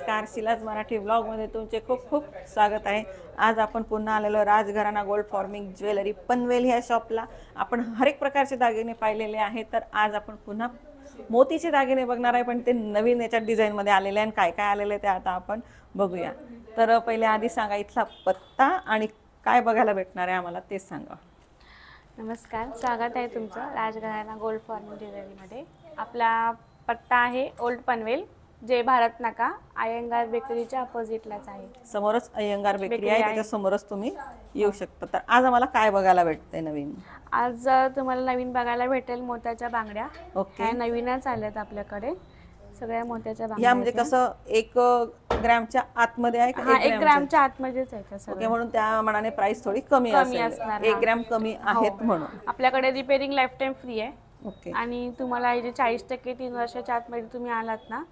नमस्कार शिलाज मराठी ब्लॉगमध्ये तुमचे खूप खूप स्वागत आहे. आज आपण पुन्हा आलेलो Rajgharana gold forming jewellery Panvel ह्या शॉपला. आपण हर एक प्रकारचे दागिने पाहिलेले आहेत तर आज आपण पुन्हा मोतीचे दागिने बघणार आहे पण ते नवीन याच्यात डिझाईनमध्ये आलेले आहे आणि काय काय आलेले आहे ते आता आपण बघूया. तर पहिले आधी सांगा इथला पत्ता आणि काय बघायला भेटणार आहे आम्हाला तेच सांगा. नमस्कार स्वागत आहे तुमचं राजघराणा गोल्ड फॉर्मिंग ज्वेलरीमध्ये. आपला पत्ता आहे ओल्ड पनवेल जे भारत नाका आयंगार बेकरीच्या अपोजिटलाच आहे. समोरच अय्यंगार बेकरी आहे. त्याच्या समोरच तुम्ही येऊ शकता. तर आज आम्हाला काय बघायला भेटतंय नवीन? आज तुम्हाला नवीन बघायला भेटेल मोत्याच्या बांगड्या. ओके. ह्या नवीनच आल्यात आपल्याकडे. सगळ्या मोत्याच्या या बांगड्या म्हणजे आहेत कसं एक ग्रॅमच्या आतमध्ये आहे ह्या. का हा एक ग्रॅमच्या? आतमध्येच आहे त्या ओके सगळ्या म्हणून त्या मनाने प्राइस थोडी कमी कमी असेल. असणार, एक हा. ग्रॅम कमी आहेत हो. म्हणून. आपल्याकडे रिपेअरिंग लाईफ टाईम फ्री आहे. ओके. आणि तुम्हाला हे जे चाळीस टक्के तीन वर्षाच्या आतमध्ये तुम्ही आलात ना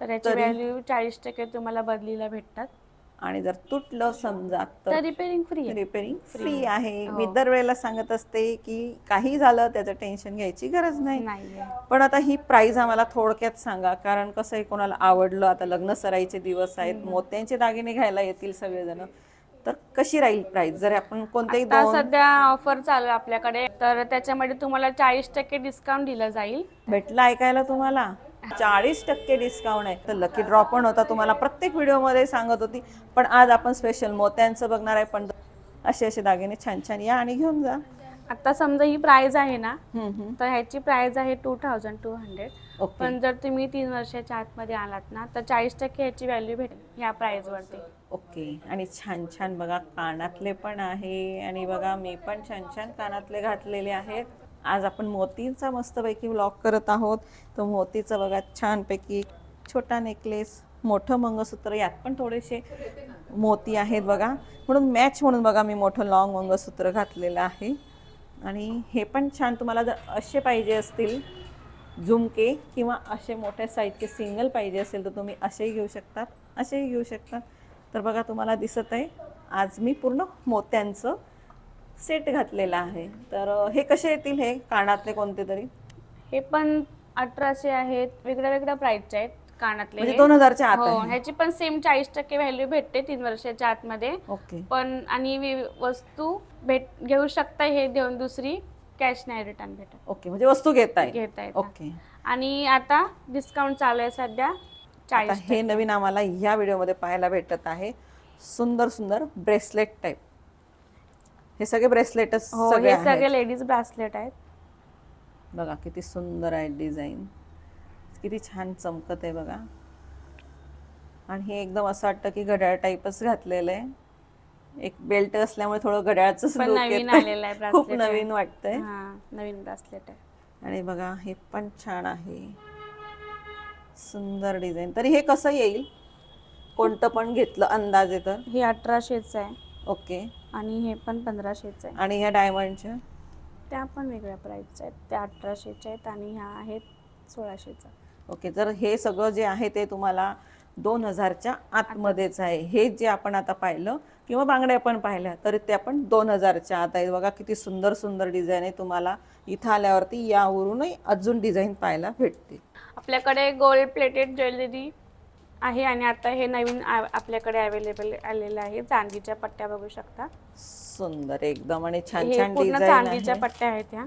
तर याची तरी? व्हॅल्यू चाळीस टक्के तुम्हाला बदलीला भेटतात. आणि जर तुटलं समजा तर तर रिपेअरिंग फ्री आहे. रिपेअरिंग फ्री आहे. हो. मी दरवेळेला सांगत असते की काही झालं त्याचं टेन्शन घ्यायची गरज नाही. पण आता ही प्राइस आम्हाला थोडक्यात सांगा कारण कसं आहे कोणाला आवडलं आता लग्न सराईचे दिवस आहेत मोत्यांचे दागिने घ्यायला येतील सगळेजण. तर कशी राहील प्राइस जर आपण आता दोन सध्या ऑफर चालू आहे आपल्याकडे तर त्याच्यामध्ये तुम्हाला चाळीस टक्के डिस्काउंट दिलं जाईल. भेटलं ऐकायला तुम्हाला? चाळीस टक्के डिस्काउंट आहे. तर लकी ड्रॉ पण होता. तुम्हाला प्रत्येक व्हिडिओमध्ये सांगत होती. पण आज आपण स्पेशल मोत्यांचं बघणार आहे. पण असे असे दागिने छान छान या आणि घेऊन जा. आता समजा ही प्राइस आहे ना. तर ह्याची प्राइस आहे टू थाउजंड टू हंड्रेड पण जर तुम्ही तीन वर्षाच्या आतमध्ये आलात ना तर चाळीस टक्के ह्याची व्हॅल्यू भेटेल ह्या प्राइसवरती ओके आणि छान छान बघा कानातले पण आहे. आणि बघा मी पण छान छान कानातले घातलेले आहेत. आज आपण मोतीचा मस्तपैकी व्लॉग करत आहोत. तर मोतीचं बघा छानपैकी छोटा नेकलेस मोठं मंगळसूत्र यात पण थोडेसे मोती आहेत बघा. म्हणून मॅच म्हणून बघा मी मोठं लॉंग मंगळसूत्र घातलेलं आहे. आणि हे पण छान तुम्हाला जर असे पाहिजे असतील झुमके किंवा असे मोठ्या साईजचे सिंगल पाहिजे असेल तर तुम्ही असेही घेऊ शकतात असेही घेऊ शकतात. तर बघा तुम्हाला दिसत आहे आज मी पूर्ण मोत्यांचं सेट घातलेला आहे. तर हे कसे येतील हे कानातले कोणते तरी? हे पण अठराशे आहेत. वेगळ्या वेगळ्या प्राइसचे आहेत कानातले म्हणजे हे. दोन हजारच्या आत हो आहे. ह्याची पण सेम चाळीस टक्के व्हॅल्यू भेटते तीन वर्षाच्या आतमध्ये. ओके. पण आणि वि- वस्तू भेट घेऊ शकता हे देऊन दुसरी कॅश नाही रिटर्न भेटत. ओके म्हणजे वस्तू घेताय. घेता येतं ओके. आणि आता डिस्काउंट चालू आहे सध्या आता चाळीस हे नवीन आम्हाला या व्हिडिओमध्ये पाहायला भेटत आहे. सुंदर सुंदर ब्रेसलेट टाईप हे सगळे ब्रेसलेटच हो सगळे हे. सगळे लेडीज ब्रासलेट आहेत. बघा किती सुंदर आहे डिझाईन किती छान चमकत आहे बघा. आणि हे एकदम असं वाटतं की घड्याळ टाईपच घातलेलं आहे. एक बेल्ट असल्यामुळे थोडं घड्याळच नवीन आलेलं आहे खूप. नवीन वाटतंय. हा नवीन ब्रासलेट आहे. आणि बघा हे पण छान आहे. सुंदर डिझाईन तरी हे कसं येईल? कोणतं पण घेतलं अंदाजे तर. हे अठराशेच आहे. ओके. आणि हे पण पंधराशेच आहे. आणि ह्या डायमंडच्या त्या पण वेगळ्या प्राईसच्या आहेत. त्या अठराशेच्या आहेत आणि ह्या आहेत सोळाशेच्या ओके जर हे सगळं जे आहे ते तुम्हाला दोन हजारच्या आतमध्येच आहे. हे जे आपण आता पाहिलं किंवा बांगड्या पण पाहिल्या तर ते आपण दोन हजारच्या आत आहे बघा किती सुंदर सुंदर डिझाईन आहे तुम्हाला. इथं आल्यावरती यावरूनही अजून डिझाईन पाहायला भेटतील. आपल्याकडे गोल्ड प्लेटेड ज्वेलरी आहे आणि आता हे नवीन आ- आपल्याकडे अवेलेबल आलेलं आहे. चांदीच्या पट्ट्या बघू शकता. सुंदर एकदम आणि छान हे छान पूर्ण डिझाईन चांदीच्या आहे. पट्ट्या आहेत ह्या.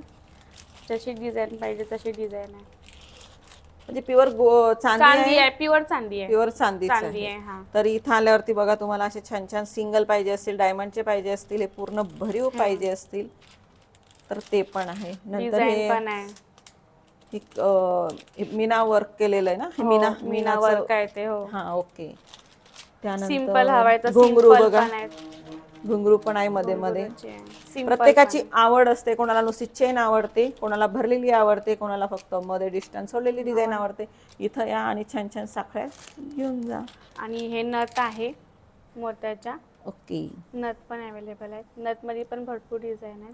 जशी डिझाईन पाहिजे तशी डिझाईन आहे. म्हणजे प्युअर चांदी चांदी आहे? आहे प्युअर चांदी आहे. प्युअर चांदीच चांदी आहे आहे हा. तर इथं आल्यावरती बघा तुम्हाला असे छान छान सिंगल पाहिजे असतील डायमंडचे पाहिजे असतील हे पूर्ण भरीव पाहिजे असतील तर ते पण आहे. नंतर डिझाईन हे पण आहे. अं, हे मीना वर्क केलेलं आहे ना? हे हो, मीना मीना मीनाचं- वर्क आहे ते हो. हा ओके त्यानंतर सिंपल हवाय तर घुंगरू सिंपल बघा. पण घुंगरू पण आहे मध्ये मध्ये. प्रत्येकाची आवड असते कोणाला नुसती चेन आवडते कोणाला भरलेली आवडते कोणाला फक्त मध्ये डिस्टन्स सोडलेली डिझाईन आवडते. इथं या आणि छान छान साखळ्या घेऊन जा. आणि हे नथ आहे मोत्याच्या. ओके नथ पण अवेलेबल आहेत. नथमध्ये पण भरपूर डिझाईन आहेत.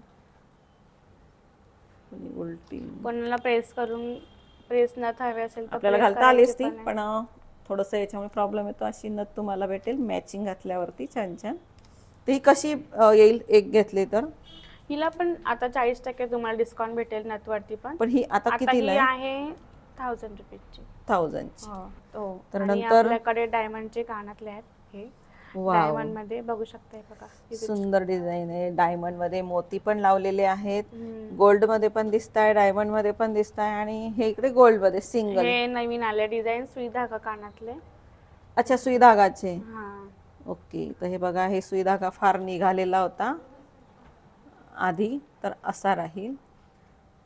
आणि उलटी कोणाला प्रेस करून प्रेस नथ हवे असेल तर आपल्याला घालता ती करायची आहे. पण थोडंसं याच्यामुळे प्रॉब्लेम येतो. अशी नथ तुम्हाला भेटेल. मॅचिंग घातल्यावरती छान छान. ही कशी येईल? एक घेतली तर? हिला पण आता चाळीस टक्के तुम्हाला डिस्काउंट भेटेल नथवरती पण. पण ही आता कितीला ही आहे? थाउजंड रुपीजची थाउजंडची हो तर नंतर- आपल्याकडे डायमंडचे कानातले आहेत हे. डायमंडमध्ये बघू शकता हे बघा. किती सुंदर डिझाईन आहे. डायमंडमध्ये मोती पण लावलेले आहेत. हम्म. गोल्डमध्ये पण दिसत आहे डायमंडमध्ये पण दिसत आहे आणि हे इकडे गोल्डमध्ये सिंगल हे नवीन आले डिझाईन सुविधा का कानातले. अच्छा सुई धागाचे हा. ओके तर हे बघा हे सुई धागा फार निघालेला होता. आधी तर असा राहील.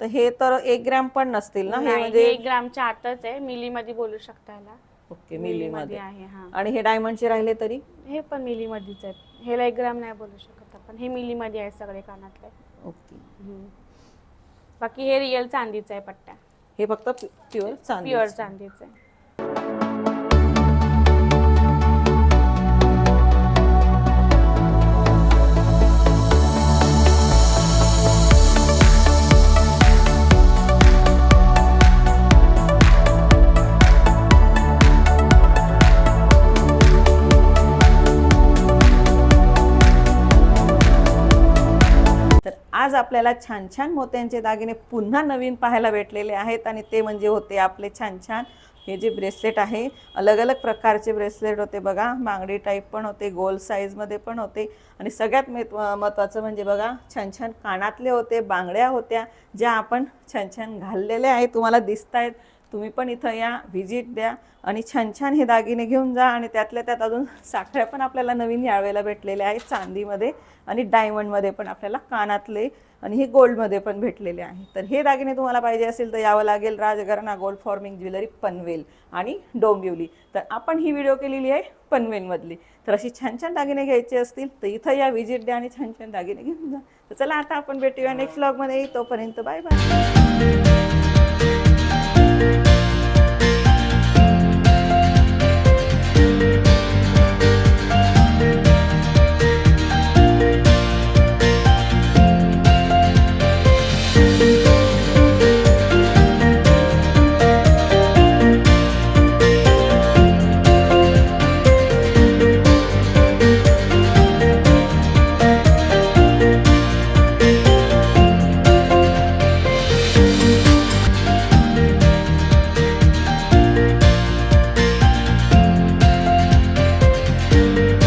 तर हे तर एक ग्रॅम पण नसतील ना? हे नाही, म्हणजे एक ग्रामच्या आतच आहे. मिली मध्ये बोलू शकता याला. ओके मिली मिली मध्ये मध्ये आहे हा. आणि हे डायमंडचे राहिले तरी? हे पण मिली मध्येच आहेत. ह्याला एक ग्राम नाही बोलू शकत आपण. हे मिली मध्ये आहेत सगळे कानातले. ओके. हम्म. बाकी हे रिअल चांदीचं आहे पट्ट्या. हे फक्त प्युअर चांदी प्युअर चांदीचं आहे. आज आपल्याला छान छान मोत्यांचे दागिने पुन्हा नवीन पाहायला भेटलेले आहेत आणि ते म्हणजे होते आपले छान छान हे जे ब्रेसलेट आहे अलग अलग प्रकारचे ब्रेसलेट होते बघा बांगडी टाईप पण होते गोल साईजमध्ये पण होते आणि सगळ्यात महत्त्व महत्त्वाचं म्हणजे बघा छान छान कानातले होते बांगड्या होत्या ज्या आपण छान छान घाललेल्या आहेत तुम्हाला दिसत आहेत तुम्ही पण इथं या व्हिजिट द्या आणि छान छान हे दागिने घेऊन जा आणि त्यातल्या त्यात अजून साखळ्या पण आपल्याला नवीन यावेळेला भेटलेल्या आहेत चांदीमध्ये आणि डायमंडमध्ये पण आपल्याला कानातले आणि हे गोल्डमध्ये पण भेटलेले आहे. तर हे दागिने तुम्हाला पाहिजे असेल तर यावं लागेल Rajgharana gold forming jewellery Panvel आणि डोंबिवली. तर आपण ही व्हिडिओ केलेली आहे पनवेलमधली. तर अशी छान छान दागिने घ्यायचे असतील तर इथं या व्हिजिट द्या आणि छान छान दागिने घेऊन जा. तर चला आता आपण भेटूया नेक्स्ट ब्लॉगमध्ये तोपर्यंत बाय बाय Thank you.